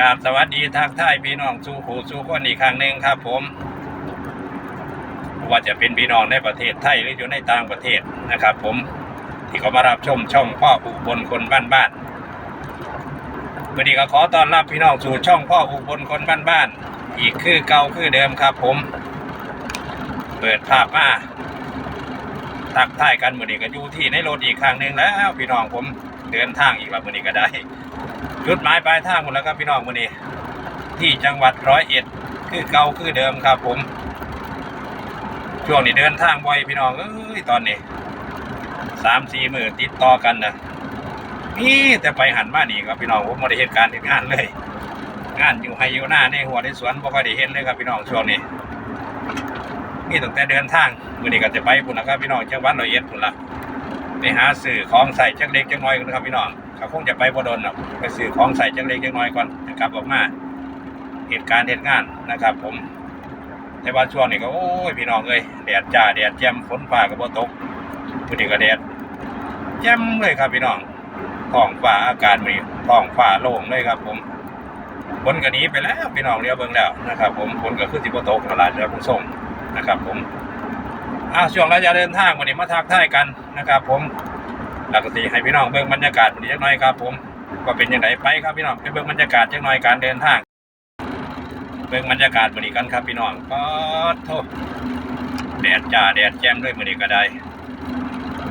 กราบสวัสดีทักทายพี่น้องสู่หูสู่คนอีกครั้งหนึ่งครับ ผมว่าจะเป็นพี่น้องในประเทศไทยหรืออยู่ในต่างประเทศนะครับ ผมที่เขามารับชมช่องพ่ออุบลคนบ้านบ้านๆวันนี้ก็ขอต้อนรับพี่น้องสู่ช่องพ่ออุบลคนบ้านบ้านๆอีกคือเก่าคือเดิมครับ ผม เปิดภาพมาทักทายกันมือนี้ก็อยู่ที่ในรถอีกครั้งหนึ่งแล้วพี่น้องผมเดินทางอีกแล้วมือนี้ก็ได้ จุดหมายปลายทางหมดแล้วครับพี่น้องวันนี้ ที่จังหวัดร้อยเอ็ดคือเก่าคือเดิมครับผม ช่วงนี้เดินทางบ่อยพี่น้องเอ้ยตอนนี้สามสี่มือติดต่อกันนะนี่แต่ไปหันมานี่ครับพี่น้องผมไม่ได้เห็นการเห็นงานเลย งานอยู่ไฮยูหน้าในหัวในสวนบ่ค่อยได้เห็นเลยครับพี่น้องช่วงนี้นี่ตั้งแต่เดินทางวันนี้ก็จะไปพุ่นละครับพี่น้องจังหวัดร้อยเอ็ดพุ่นละไปหาสื่อของใส่จักเล็กจักน้อยกันครับพี่น้อง เขาคงจะไปบ่ดนหรอกไปซื้อของใส่จังเล็กจังน้อยก่อนนะครับออกมาเหตุการณ์เหตุงานนะครับ ผมแต่ว่าช่วงนี้ก็โอ้ยพี่น้องเอ้ยแดดจ้าแดดแจ่มฝนฟ้าก็บ่ตกวันนี้ก็แดดแจ่มเลยครับพี่น้องท้องฟ้าอากาศมีท้องฟ้าโล่งเลยครับ ผมฝนก็นี้ไปแล้วพี่น้องเรียกเบิ่งแล้วนะครับ ผมฝนก็คือสิบ่ตกตลาดเรือพุ่งส่งนะครับ ผมอ่าช่วงระยะเดินทางวันนี้มาทักทายกันนะครับ ผม แล้วก็สิให้พี่น้องเบิ่งบรรยากาศวันนี้จักหน่อยครับ ผมว่าเป็นยังไงไปครับพี่น้องไปเบิ่งบรรยากาศจักหน่อยการเดินทางเบิ่งบรรยากาศวันนี้กันครับพี่น้องก็โทษแดดจ้าแดดแจ่มด้วยวันนี้ก็ได้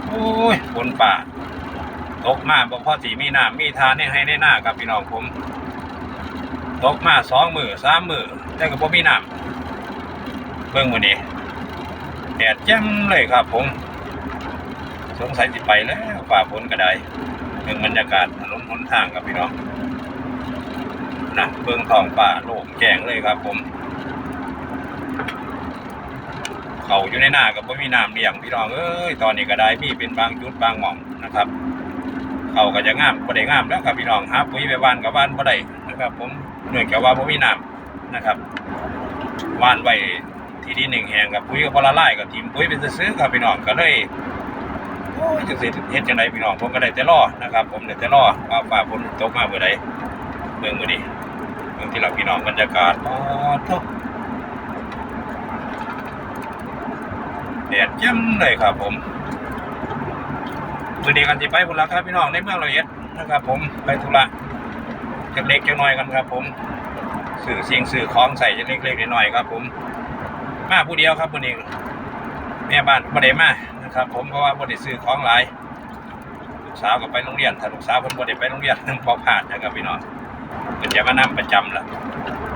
โอ้ยฝนป่าตกมาบ่พอสีมีน้ำมีทานให้ให้ในหน้าครับพี่น้องผมตกมาสองมือสามมือแต่ก็บ่มีน้ำเบิ่งวันนี้แดดแจ่มเลยครับผม สงสัยสิไปแล้วฝ่าฝนก็ได้เบิ่งบรรยากาศถนนหนทางครับพี่น้องนะเบิ่งท้องป่าโล่งแจ้งเลยครับ ผม เขาอยู่ในหน้ากับบ่มีน้ำเลี้ยงพี่น้องเอ้ยตอนนี้ก็ได้มีเป็นบางจุดบางหม่องนะครับ เขาก็จะงามบ่ได้งามแล้วครับพี่น้องหาปุ๋ยไปบ้านกับบ้านบ่ได้นะครับ ผมเนื่องจากว่าบ่มีน้ำนะครับว่านไว้ที่ดินหนึ่งแห่งกับปุ๋ยก็บ่ละลายกับทีมปุ๋ยเป็นซื้อครับพี่น้องก็เลย ยจังสิเฮ็ดจังไดพี่น้องผมก็ได้แต่รอนะครับ ผมได้แต่รอว่าฟ้าฝนตกมาเมื่อใดเมืองมื้อนี้เมืองที่เราพี่น้องบรรยากาศอ๋อโทแดดจ่มเลยครับ ผมมื้อนี้กันสิไปพุ่นละครับพี่น้องในเมืองร้อยเอ็ดนะครับ ผมไปธุระจักเล็กจักน้อยกันครับ ผมสื่อสิ่งสื่อของใส่จักเล็กๆน้อยๆครับ ผมมาผู้เดียวครับมื้อนี้แม่บ้านบ่ได้มา ครับผมเพราะว่าบ่ได้ซื้อของหลายลูกสาวก็ไปโรงเรียนถ้าลูกสาวเพิ่นบ่ได้ไปโรงเรียนบ่พลาดนะครับพี่น้องเพิ่นจะมานํประจำล่ะ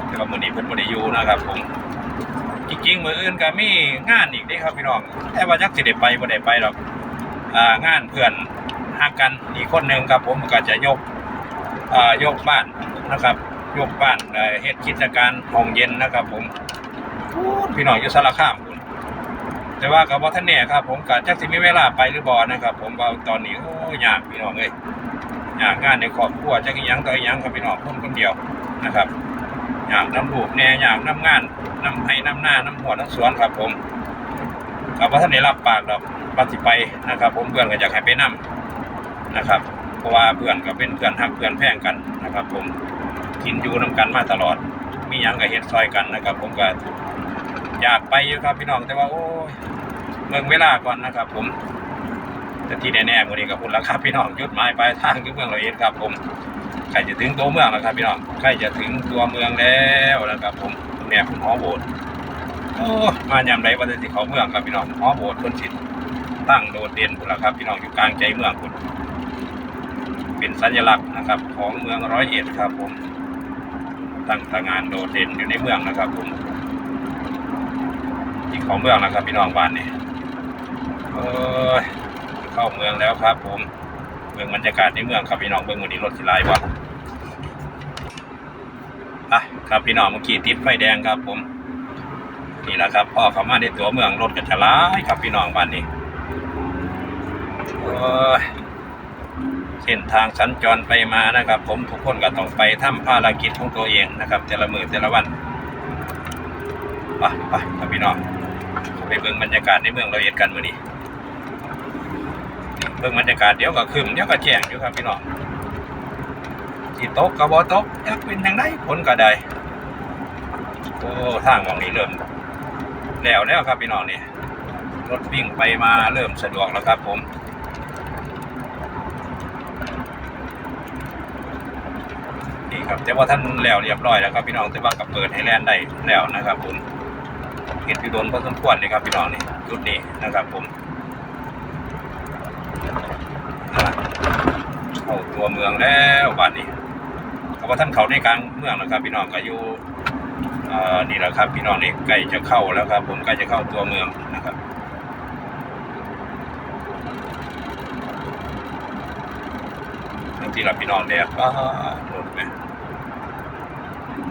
แต่ว่ามื้อนี้เพิ่นบ่ได้อยู่นะครับผมจริงๆมื้ออื่นก็มีงานอีกเด้ครับพี่น้องแต่ว่าจักสิได้ไปบ่ได้ไปหรอกอ่างานเพื่อนฮักกันอีกคนหนึงครับผมก็จะยกอ่ายกบ้านนะครับยกบ้านเฮ็ดกิจการห้องเย็นนะครับ ผมพี่น้องอยู่สารคาม แต่ว่ากับว่าท่านเนี่ยครับ ผมกับจักสิมีเวลาไปหรือบอนะครับ ผมว่าตอนนี้โอ้ยยากพี่น้องเอ้ยยากงานในครอบครัวจักยังต่ออีหยังครับพี่น้องคนคนเดียวนะครับ อยากน้ำลูกแน่อยากน้ำงานน้ำให้น้ำหน้าน้ำหัวน้ำสวนครับ ผมกับว่าท่านได้รับปากดอกปฏิไปนะครับ ผมเพื่อนก็อยากให้ไปนํนะครับ เพราะว่าเพื่อนก็เป็นเพื่อนหักเพื่อนแพ่งกันนะครับ ผมกินอยู่น้กันมาตลอด มีหยังก็เฮ็ดซอยกันนะครับ ผมก็ อยากไปอยู่ครับพี่น้องแต่ว่าโอ้ยเมืองเวลาก่อนนะครับ ผมแต่ที่แน่ๆวันนี้กับคุณแล้วครับพี่น้องจุดหมายปลายทางคือเมืองเร้อยเอ็ดครับ ผมใกล้จะถึงตัวเมืองแล้วครับพี่น้องใกล้จะถึงตัวเมืองแล้วนะครับ ผมเนี่ยผมหอโบสถ์โอ้มายามใดวันที่เขาเมืองครับพี่น้องหอโบสถ์คนสิตั้งโดดเด่นคุณแล้วครับพี่น้องอยู่กลางใจเมืองคุณเป็นสัญลักษณ์นะครับ ของเมืองร้อยเอ็ดครับ ผมตั้งตางานโดดเด่นอยู่ในเมืองนะครับ ผม ของเมืองนะครับ พี่น้องบ้านนี่เออเข้าเมืองแล้วครับผมเมืองบรรยากาศในเมืองครับพี่น้องเมืองวันนี้รถสิไล่วะอะครับพี่น้องเมื่อกี้ติดไฟแดงครับผมนี่แหละครับพ่อเข้ามาในตัวเมืองรถก็จะไล่ครับพี่น้องบ้านนี้โอ้ยเส้นทางสัญจรไปมานะครับ ผมทุกคนก็ต้องไปทำภารกิจของตัวเองนะครับ แต่ละมือแต่ละวันไปไปครับพี่น้อง ไปเบิ่งบรรยากาศในเมืองเราเอ็ดกันมื้อนี้เบิ่งบรรยากาศเดี๋ยวก็คืมเดี๋ยวก็แจ้งอยู่ครับพี่น้องสิตกกระบอตกจักเป็นยังไงผลก็ได้โอ้ทางหมองนี้เริ่มแล้วแล้วครับพี่น้องนี่รถวิ่งไปมาเริ่มสะดวกแล้วครับผมนี่ครับแต่ว่าท่านแล้วเรียบร้อยแล้วครับพี่น้องแต่ว่ากับเปิดให้แลนได้แล้วนะครับผม เห็นพี่โดนพอสมควรเลยครับพี่น้องนี่จุดนี้นะครับผมเข้าตัวเมืองแล้วบ้านนี้เพราะว่าท่านเขาในกลางเมืองนะครับ พี่น้องก็อยู่นี่แหละครับพี่น้องนี่ใกล้จะเข้าแล้วครับ ผมใกล้จะเข้าตัวเมืองนะครับทั้งที่เราพี่น้องแดดก็รถไหม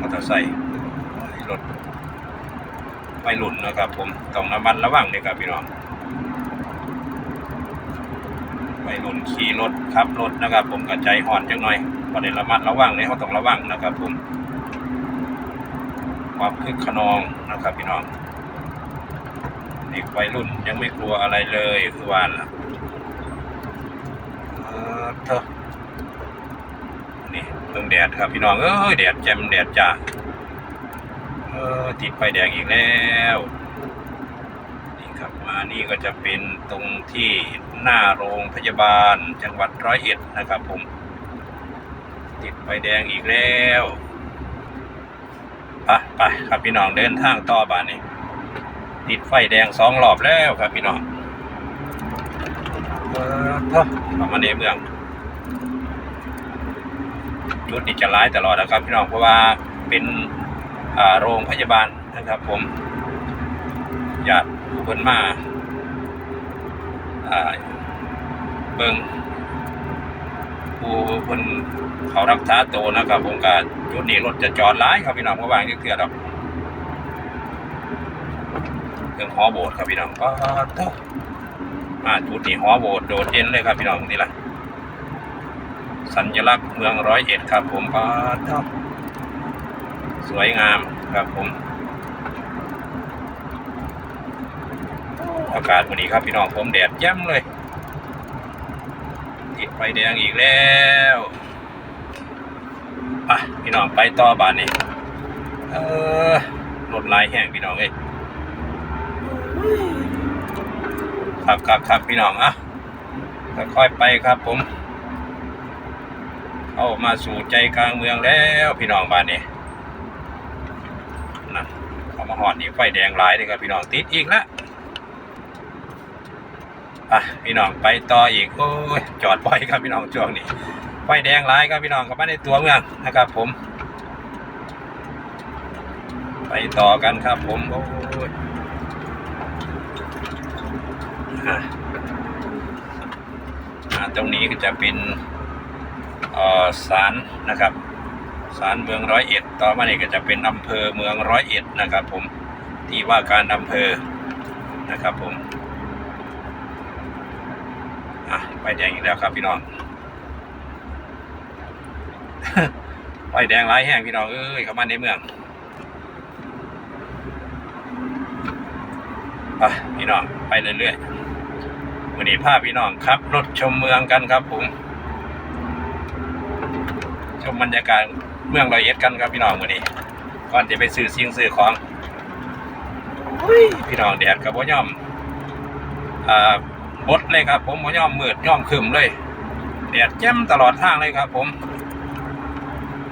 มอเตอร์ไซค์รถ ไม่หลุนนะครับ ผมต้องระมัดระวังเลยครับพี่น้องไม่หลุนขี่รถขับรถนะครับ ผมกระใจห่อนจังหน่อยพอได้ระมัดระวังเนี่ยเขาต้องระวังนะครับ ผมความคึกขนองนะครับ พี่น้องเด็กวัยรุ่นยังไม่กลัวอะไรเลยคือวานล่ะเออเถอะนี่เบิ่งแดดครับพี่น้องเอ้ยแดดแจ่มแดดจ้า ออติดไฟแดงอีกแล้วนี่ครับมานี่ก็จะเป็นตรงที่หน้าโรงพยาบาลจังหวัดร้อยเอ็ดนะครับผม ติดไฟแดงอีกแล้วไปไปครับพี่น้องเดินทางต่อบ้านนี้ติดไฟแดงสองรอบแล้วครับพี่น้องเออเถอะเข้ามาในเมืองจุดนี้จะร้ายตลอดนะครับพี่น้องเพราะว่าเป็น โรงพยาบาลนะครับผมญาติเพิ่นมาเบิงผู้เพิ่นเขารักษาตัวนะครับ ผมก็จุดนี้รถจะจอดร้ายครับพี่น้องเพราะว่าอย่างเกลือดอกเรื่องหอโบสถ์ครับพี่น้องก็เท่ามาจุดนี้หอโบสถ์โดดเด่นเลยครับพี่น้องนี่แหละสัญลักษณ์เมืองร้อยเอ็ดครับผมก็ สวยงามครับผม อากาศวันนี้ครับพี่น้องผมแดดแย้มเลยติดไฟแดงอีกแล้วอะพี่น้องไปต่อบ้านนี้เออรถลายแห้งพี่น้องเอ้ยครับครับครับพี่น้องอะค่อยไปครับผม เข้ามาสู่ใจกลางเมืองแล้วพี่น้องบ้านนี้ นะเขามาหอดนี่ไฟแดงหลายเลยครับพี่น้องติดอีกแล้วอะพี่น้องไปต่ออีกโอ้ยจอดบ่อยครับพี่น้องช่วงนี้ไฟแดงหลายครับพี่น้องกับมาในตัวเมืองนะครับ ผม ไปต่อกันครับผมโอ้ยอะตรงนี้ก็จะเป็นเอ่อศาลนะครับ ศาลเมืองร้อยเอ็ด ต่อมาเนี่ยก็จะเป็นอำเภอเมืองร้อยเอ็ดนะครับ ผมที่ว่าการอำเภอนะครับ ผมอะไฟแดงอีกแล้วครับพี่น้องไฟแดงร้ายแห้งพี่น้องเอ้ยเข้ามาในเมืองไปพี่น้องไปเรื่อยๆวันนี้พาพี่น้องครับรถชมเมืองกันครับผม ชมบรรยากาศ เมืองร้อยเอ็ดกันครับพี่น้องวันนี้ ก่อนจะไปซื้อสิ่งซื้อของพี่น้องแดดกับพ่ย่อมอ่าบดเลยครับ ผมพ่ย่อมมืดย่อมคึมเลยแดดแจ่มตลอดทางเลยครับ ผม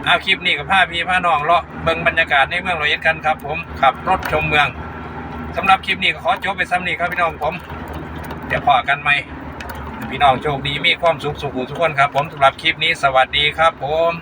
เอาคลิปนี้กับผ้าพี่ผ้าน้องเลาะเบิ่งบรรยากาศในเมืองร้อยเอ็ดกันครับ ผมขับรถชมเมืองสำหรับคลิปนี้ก็ขอจบไปซ้ำนี้ครับพี่น้องผมเดี๋ยวพอกันไหมพี่น้องโชคดีมีความสุขสุขทุกคนครับ ผมสำหรับคลิปนี้สวัสดีครับ ผม